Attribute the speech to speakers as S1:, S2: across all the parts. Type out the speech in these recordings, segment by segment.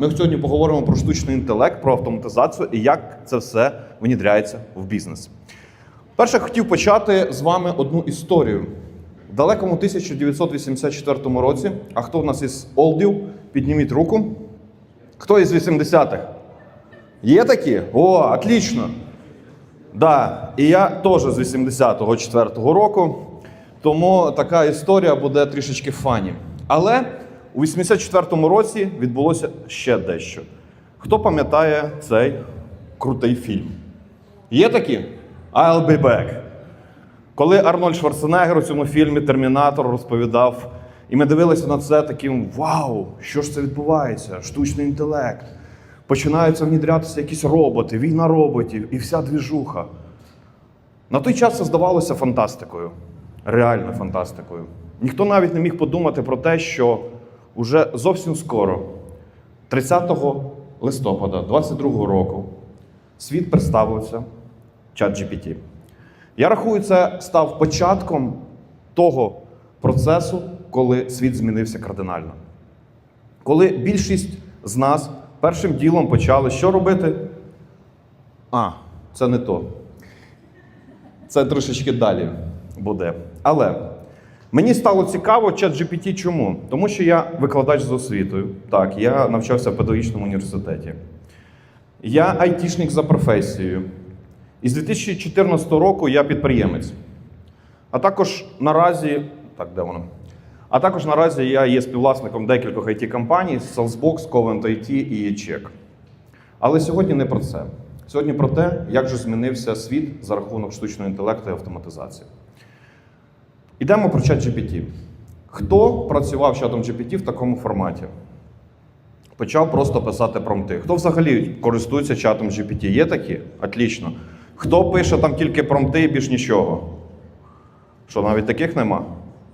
S1: Ми сьогодні поговоримо про штучний інтелект, про автоматизацію і як це все внідряється в бізнес. Перше хотів почати з вами одну історію. В далекому 1984 році, а хто в нас із олдів? Підніміть руку. Хто із 80-х? Є такі? О, отлично. Да, і я теж з 84-го року, тому така історія буде трішечки фані. Але у 84-му році відбулося ще дещо. Хто пам'ятає цей крутий фільм? Є такі? I'll be back. Коли Арнольд Шварценеггер у цьому фільмі Термінатор розповідав, і ми дивилися на це таким вау, що ж це відбувається? Штучний інтелект. Починаються внідрятися якісь роботи, війна роботів і вся двіжуха. На той час це здавалося фантастикою, реально фантастикою. Ніхто навіть не міг подумати про те, що уже зовсім скоро, 30 листопада 2022 року, світ представився ChatGPT. Я рахую, це став початком того процесу, коли світ змінився кардинально. Коли більшість з нас першим ділом почали що робити? А, це не то. Це трошечки далі буде. Але мені стало цікаво ChatGPT чому? Тому що я викладач з освітою. Так, я навчався в педагогічному університеті. Я айтішник за професією. І з 2014 року я підприємець. А також наразі, так, де воно? А також наразі я є співвласником декількох it компаній Salesbox, Covent IT і Check. Але сьогодні не про це. Сьогодні про те, як же змінився світ за рахунок штучного інтелекту і автоматизації. Йдемо про чат GPT. Хто працював з чатом GPT в такому форматі? Почав просто писати промти. Хто взагалі користується чатом GPT? Є такі? Отлично. Хто пише там тільки промти і більш нічого? Що, навіть таких нема?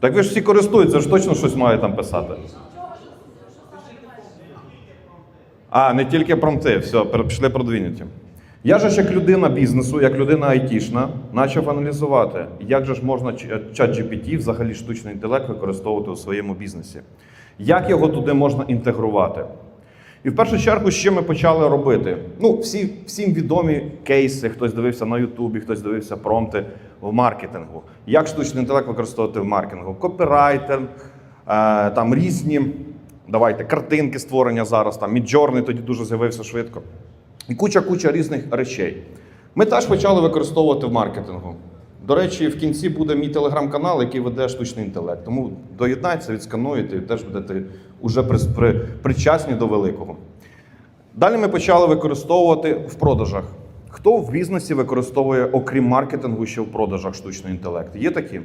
S1: Так ви ж всі користуються, ж точно щось має там писати. А, не тільки промти, все, пішли продвинуті. Я ж як людина бізнесу, як людина айтішна, почав аналізувати, як же ж можна чат GPT, взагалі штучний інтелект, використовувати у своєму бізнесі. Як його туди можна інтегрувати? І в першу чергу, що ми почали робити? Ну, всі, всім відомі кейси, хтось дивився на Ютубі, хтось дивився промти в маркетингу. Як штучний інтелект використовувати в маркетингу? Копірайтер, е, там різні, давайте, картинки створення зараз, там Midjourney тоді дуже з'явився швидко. І куча-куча різних речей. Ми теж почали використовувати в маркетингу. До речі, в кінці буде мій телеграм-канал, який веде штучний інтелект. Тому доєднайтеся, відскануєте і теж будете уже при, при, причасні до великого. Далі ми почали використовувати в продажах. Хто в бізнесі використовує, окрім маркетингу, ще в продажах штучний інтелект? Є такі?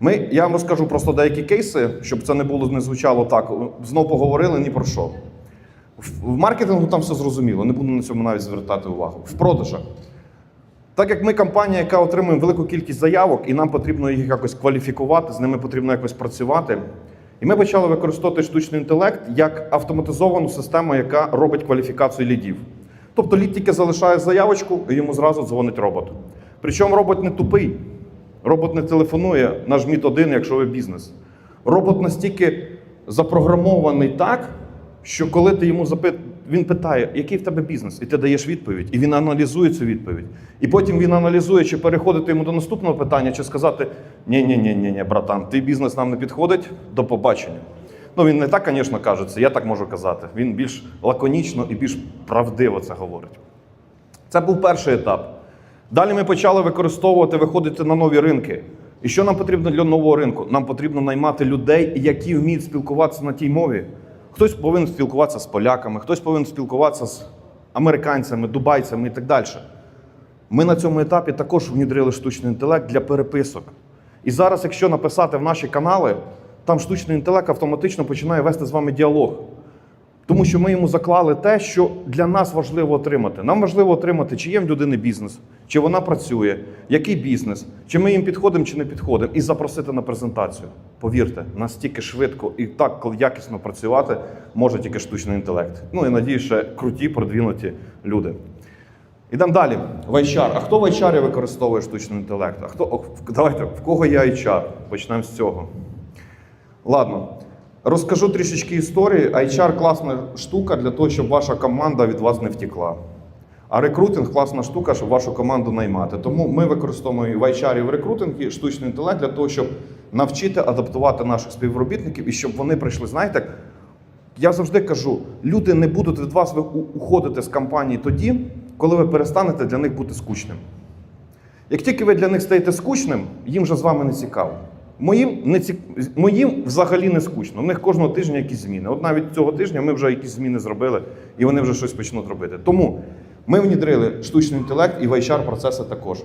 S1: Ми, я вам розкажу просто деякі кейси, щоб це не було не звучало так. Знов поговорили ні про що. В маркетингу там все зрозуміло, не буду на цьому навіть звертати увагу. В продажах. Так як ми компанія, яка отримує велику кількість заявок, і нам потрібно їх якось кваліфікувати, з ними потрібно якось працювати. І ми почали використовувати штучний інтелект як автоматизовану систему, яка робить кваліфікацію лідів. Тобто лід тільки залишає заявочку, і йому зразу дзвонить робот. Причому робот не тупий, робот не телефонує, нажміть один, якщо ви бізнес. Робот настільки запрограмований так, що коли ти йому запит... він питає, який в тебе бізнес, і ти даєш відповідь, і він аналізує цю відповідь. І потім він аналізує, чи переходити йому до наступного питання, чи сказати: ні ні ні ні ні братан, твій бізнес нам не підходить, до побачення. Ну він не так, звісно, каже це, я так можу казати. Він більш лаконічно і більш правдиво це говорить. Це був перший етап. Далі ми почали використовувати, виходити на нові ринки. І що нам потрібно для нового ринку? Нам потрібно наймати людей, які вміють спілкуватися на тій мові. Хтось повинен спілкуватися з поляками, хтось повинен спілкуватися з американцями, дубайцями і так далі. Ми на цьому етапі також внідрили штучний інтелект для переписок. І зараз, якщо написати в наші канали, там штучний інтелект автоматично починає вести з вами діалог. Тому що ми йому заклали те, що для нас важливо отримати. Нам важливо отримати, чи є в людини бізнес, чи вона працює, який бізнес, чи ми їм підходимо, чи не підходимо, і запросити на презентацію. Повірте, настільки швидко і так якісно працювати може тільки штучний інтелект. Ну і надію, ще круті, продвинуті люди. Ідемо далі. В HR. А хто в HR використовує штучний інтелект? А хто давайте в кого є HR? Почнемо з цього. Ладно. Розкажу трішечки історії. HR класна штука для того, щоб ваша команда від вас не втекла. А рекрутинг класна штука, щоб вашу команду наймати. Тому ми використовуємо в HR, і в рекрутингі штучний інтелект для того, щоб навчити адаптувати наших співробітників і щоб вони прийшли. Знаєте, я завжди кажу: люди не будуть від вас уходити з компанії тоді, коли ви перестанете для них бути скучним. Як тільки ви для них стаєте скучним, їм вже з вами не цікаво. Моїм, не ці... Моїм взагалі не скучно. У них кожного тижня якісь зміни. От навіть цього тижня ми вже якісь зміни зробили, і вони вже щось почнуть робити. Тому ми внідрили штучний інтелект і в HR-процеси також.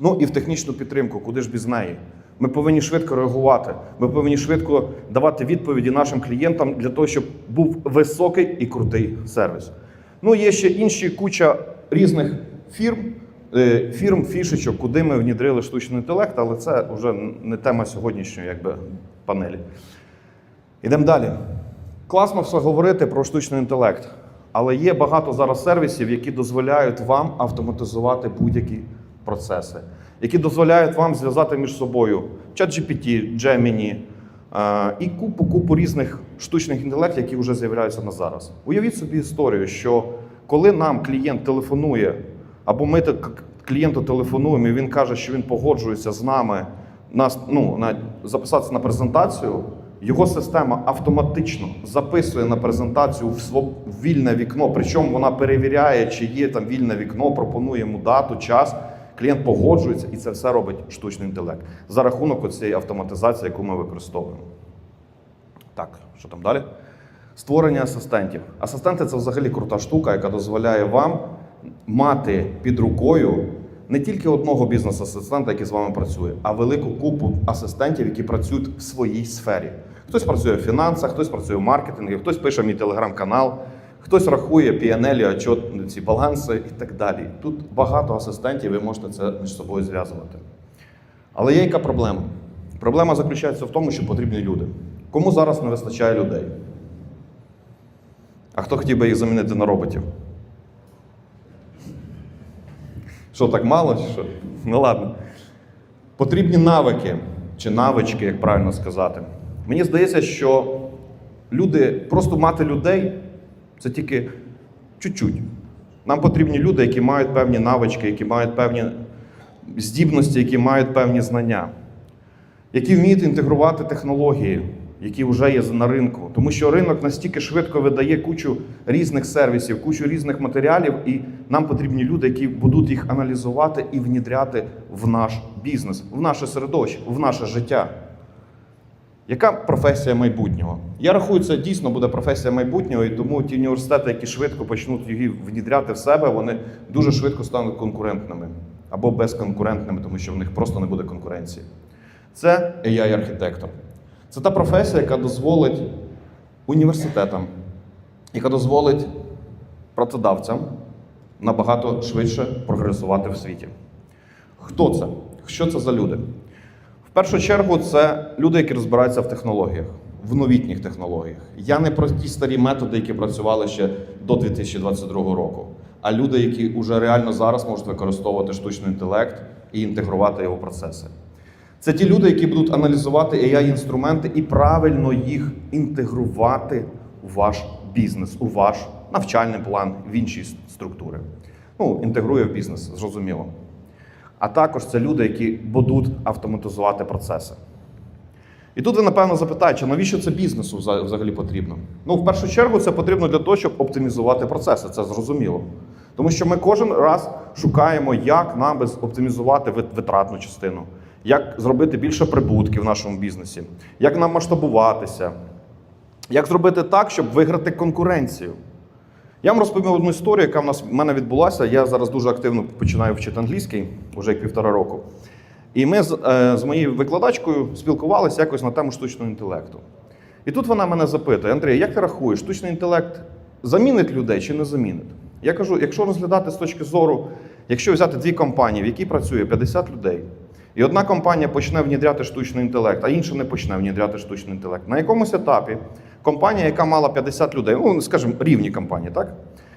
S1: Ну і в технічну підтримку, куди ж без неї. Ми повинні швидко реагувати. Ми повинні швидко давати відповіді нашим клієнтам для того, щоб був високий і крутий сервіс. Ну, є ще інші куча різних фірм, фірм, фішечок, куди ми внідрили штучний інтелект, але це вже не тема сьогоднішньої якби, панелі. Ідемо далі. Класно все говорити про штучний інтелект, але є багато зараз сервісів, які дозволяють вам автоматизувати будь-які процеси, які дозволяють вам зв'язати між собою ChatGPT, Gemini е, і купу купу різних штучних інтелектів, які вже з'являються на зараз. Уявіть собі історію, що коли нам клієнт телефонує, або ми те- к- клієнту телефонуємо, і він каже, що він погоджується з нами нас, ну, на, записатися на презентацію, його система автоматично записує на презентацію в сво- в вільне вікно, причому вона перевіряє, чи є там вільне вікно, пропонує йому дату, час. Клієнт погоджується, і це все робить штучний інтелект за рахунок цієї автоматизації, яку ми використовуємо. Так, що там далі? Створення асистентів. Асистенти це взагалі крута штука, яка дозволяє вам мати під рукою не тільки одного бізнес-асистента, який з вами працює, а велику купу асистентів, які працюють в своїй сфері. Хтось працює в фінансах, хтось працює в маркетингі, хтось пише мій телеграм-канал, хтось рахує отчет, ці баланси і так далі. Тут багато асистентів, ви можете це між собою зв'язувати. Але є яка проблема? Проблема заключається в тому, що потрібні люди. Кому зараз не вистачає людей? А хто хотів би їх замінити на роботів? Що, так мало? Що? Ну ладно. Потрібні навики чи навички, як правильно сказати. Мені здається, що люди, просто мати людей це тільки чуть-чуть. Нам потрібні люди, які мають певні навички, які мають певні здібності, які мають певні знання, які вміють інтегрувати технології, які вже є на ринку. Тому що ринок настільки швидко видає кучу різних сервісів, кучу різних матеріалів, і нам потрібні люди, які будуть їх аналізувати і внідряти в наш бізнес, в наше середовище, в наше життя. Яка професія майбутнього? Я рахую, це дійсно буде професія майбутнього, і тому ті університети, які швидко почнуть її внідряти в себе, вони дуже швидко стануть конкурентними або безконкурентними, тому що в них просто не буде конкуренції. Це AI-архітектор. Це та професія, яка дозволить університетам, яка дозволить працедавцям набагато швидше прогресувати в світі. Хто це? Що це за люди? В першу чергу, це люди, які розбираються в технологіях, в новітніх технологіях. Я не про ті старі методи, які працювали ще до 2022 року, а люди, які вже реально зараз можуть використовувати штучний інтелект і інтегрувати його процеси. Це ті люди, які будуть аналізувати AI-інструменти і правильно їх інтегрувати у ваш бізнес, у ваш навчальний план, в інші структури. Ну, інтегрує в бізнес, зрозуміло. А також це люди, які будуть автоматизувати процеси. І тут ви, напевно, запитаєте, навіщо це бізнесу взагалі потрібно? Ну, в першу чергу, це потрібно для того, щоб оптимізувати процеси, це зрозуміло. Тому що ми кожен раз шукаємо, як нам оптимізувати витратну частину, як зробити більше прибутків в нашому бізнесі, як нам масштабуватися, як зробити так, щоб виграти конкуренцію. Я вам розповім одну історію, яка в нас в мене відбулася. Я зараз дуже активно починаю вчити англійський, вже як півтора року. І ми з, е, з моєю викладачкою спілкувалися якось на тему штучного інтелекту. І тут вона мене запитує: Андрій, як ти рахуєш, штучний інтелект замінить людей чи не замінить? Я кажу, якщо розглядати з точки зору, якщо взяти дві компанії, в якій працює 50 людей, і одна компанія почне внідряти штучний інтелект, а інша не почне внідряти штучний інтелект. На якомусь етапі компанія, яка мала 50 людей, ну скажімо, рівні компанії, так?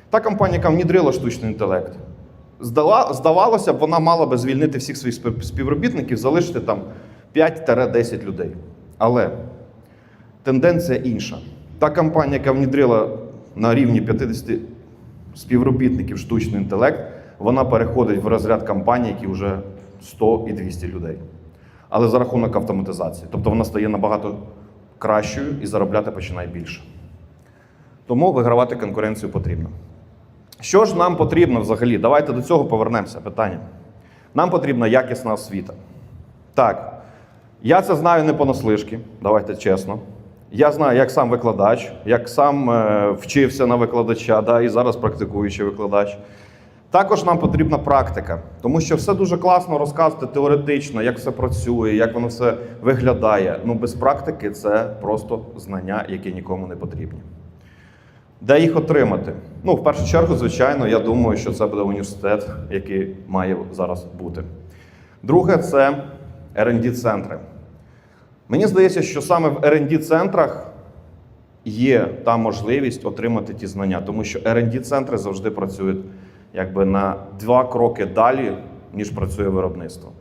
S1: Та компанія, яка внідрила штучний інтелект, здала, здавалося б, вона мала би звільнити всіх своїх співробітників, залишити там 5-10 людей. Але тенденція інша. Та компанія, яка внедрила на рівні 50 співробітників штучний інтелект, вона переходить в розряд компаній, які вже 100 і 200 людей. Але за рахунок автоматизації. Тобто вона стає набагато кращою і заробляти починає більше. Тому вигравати конкуренцію потрібно. Що ж нам потрібно взагалі? Давайте до цього повернемося. Питання. Нам потрібна якісна освіта. Так, я це знаю не понаслишки, давайте чесно. Я знаю, як сам викладач, як сам е, вчився на викладача, да, і зараз практикуючий викладач. Також нам потрібна практика, тому що все дуже класно розказувати теоретично, як все працює, як воно все виглядає. Ну, без практики це просто знання, які нікому не потрібні. Де їх отримати? Ну, в першу чергу, звичайно, я думаю, що це буде університет, який має зараз бути. Друге це rd центри Мені здається, що саме в rd центрах є та можливість отримати ті знання, тому що rd центри завжди працюють якби на два кроки далі, ніж працює виробництво.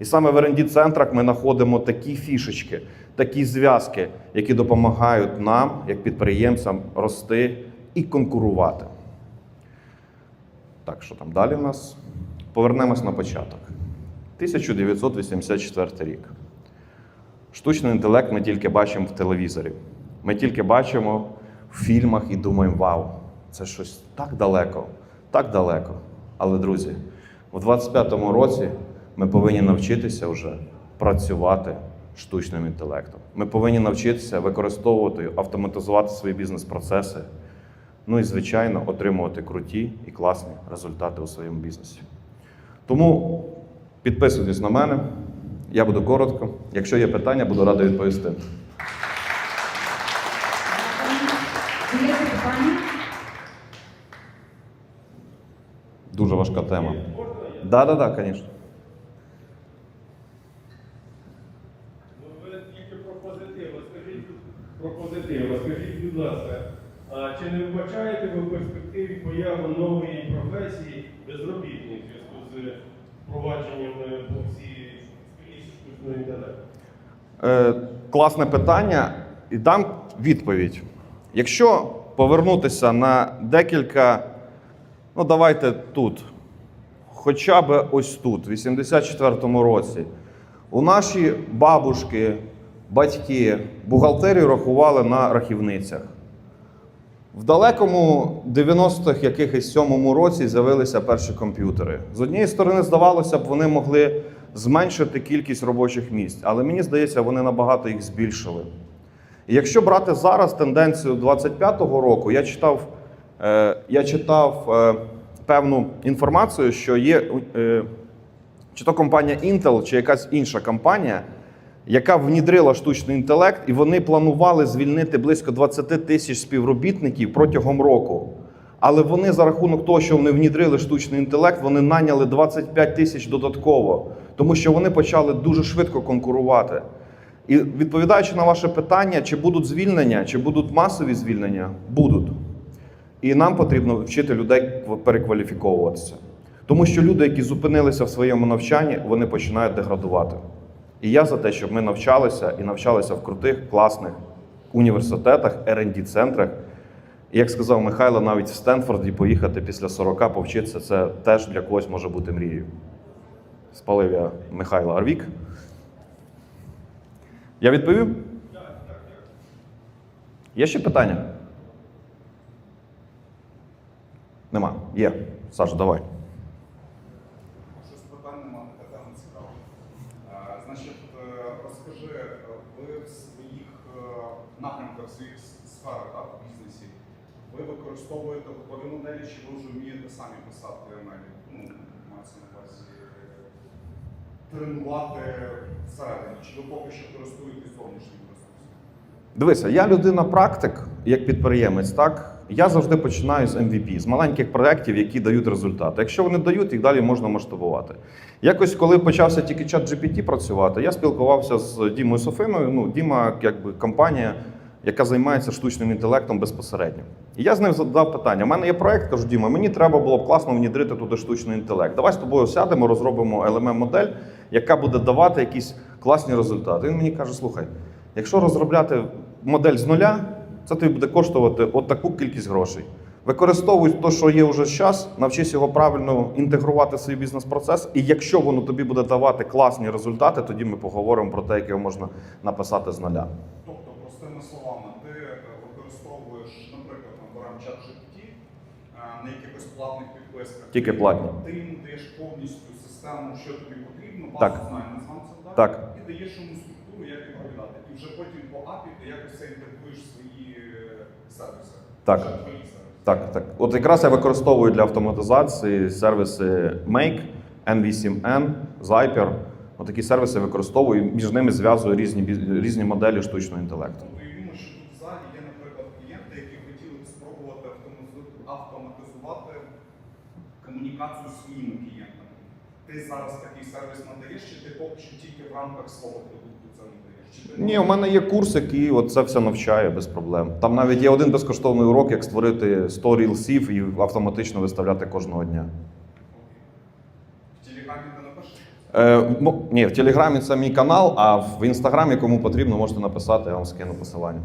S1: І саме в rd центрах ми знаходимо такі фішечки, такі зв'язки, які допомагають нам, як підприємцям, рости і конкурувати. Так, що там далі в нас? Повернемось на початок. 1984 рік. Штучний інтелект ми тільки бачимо в телевізорі. Ми тільки бачимо в фільмах і думаємо, вау, це щось так далеко, так далеко. Але, друзі, у 25-му році ми повинні навчитися вже працювати штучним інтелектом. Ми повинні навчитися використовувати, автоматизувати свої бізнес-процеси. Ну і, звичайно, отримувати круті і класні результати у своєму бізнесі. Тому підписуйтесь на мене. Я буду коротко. Якщо є питання, буду радий відповісти.
S2: Є запитання?
S1: Дуже важка тема. Так, так, так, звісно.
S3: Про позитив. Розкажіть будь ласка, а чи не вбачаєте ви в перспективі появи нової професії безробітних в зв'язку з впровадженням е, по штучного інтелекту?
S1: Е, класне питання і дам відповідь. Якщо повернутися на декілька, ну давайте тут, хоча б ось тут, в 84-му році, у наші бабушки, батьки бухгалтерію рахували на рахівницях. В далекому 90-х якихось сьомому році з'явилися перші комп'ютери. З однієї сторони, здавалося б, вони могли зменшити кількість робочих місць, але мені здається, вони набагато їх збільшили. І якщо брати зараз тенденцію 25-го року, я читав, я читав е, певну інформацію, що є е, чи то компанія Intel, чи якась інша компанія, яка внідрила штучний інтелект, і вони планували звільнити близько 20 тисяч співробітників протягом року. Але вони за рахунок того, що вони внідрили штучний інтелект, вони наняли 25 тисяч додатково, тому що вони почали дуже швидко конкурувати. І відповідаючи на ваше питання, чи будуть звільнення, чи будуть масові звільнення, будуть. І нам потрібно вчити людей перекваліфіковуватися. Тому що люди, які зупинилися в своєму навчанні, вони починають деградувати. І я за те, щоб ми навчалися і навчалися в крутих, класних університетах, rd центрах як сказав Михайло, навіть в Стенфорді поїхати після 40 повчитися, це теж для когось може бути мрією. Спалив я Михайла Арвік. Я відповів? Є ще питання? Нема. Є. Саша, давай.
S4: Щось питань нема, така тема цікава. Е, Значить, е, розкажи, е, ви в своїх е, напрямках, в своїх сферах так, в бізнесі, ви використовуєте готові моделі, чи ви вже вмієте самі писати моделі? Ну, мається на увазі тренувати всередині, чи ви поки що користуєтесь зовнішнім ресурсом?
S1: Дивися, я людина практик, як підприємець, так. Я завжди починаю з MVP, з маленьких проєктів, які дають результат. Якщо вони дають, їх далі можна масштабувати. Якось, коли почався тільки чат GPT працювати, я спілкувався з Дімою Софиною. Ну, Діма, якби компанія, яка займається штучним інтелектом безпосередньо. І я з ним задав питання: у мене є проект, кажу, Діма, мені треба було б класно внідрити туди штучний інтелект. Давай з тобою сядемо, розробимо lmm модель яка буде давати якісь класні результати. Він мені каже: слухай, якщо розробляти модель з нуля, це тобі буде коштувати от таку кількість грошей. Використовуй те, що є вже зараз, навчись його правильно інтегрувати в свій бізнес-процес. І якщо воно тобі буде давати класні результати, тоді ми поговоримо про те, як його можна написати з нуля.
S4: Тобто, простими словами, ти е, використовуєш, наприклад, беремо чат GPT на якихось платних підписках.
S1: Тільки платні.
S4: Ти йому даєш повністю систему, що тобі потрібно, базу знань назвам це
S1: Так.
S4: і даєш йому структуру, як відповідати. І вже потім по API ти якось це інтегруєш в свої е, сервіси.
S1: Так.
S4: Вже твої сервіси.
S1: Так, так. От якраз я використовую для автоматизації сервіси Make, N8N, Zyper. От такі сервіси використовую, між ними зв'язую різні, різні моделі штучного інтелекту.
S4: Тобто уявімо, що тут в залі є, наприклад, клієнти, які хотіли б спробувати автоматизувати комунікацію з своїми клієнтами. Ти зараз такий сервіс надаєш, чи ти поки що тільки в рамках свого продукту це надаєш? Чи ти
S1: Ні, у мене є курс, який от це все навчає без проблем. Там навіть є один безкоштовний урок, як створити 100 рілсів і автоматично виставляти кожного дня.
S4: в Телеграмі не напишеш?
S1: Е, ну, ні, в Телеграмі це мій канал, а в інстаграмі, кому потрібно, можете написати, я вам скину посилання.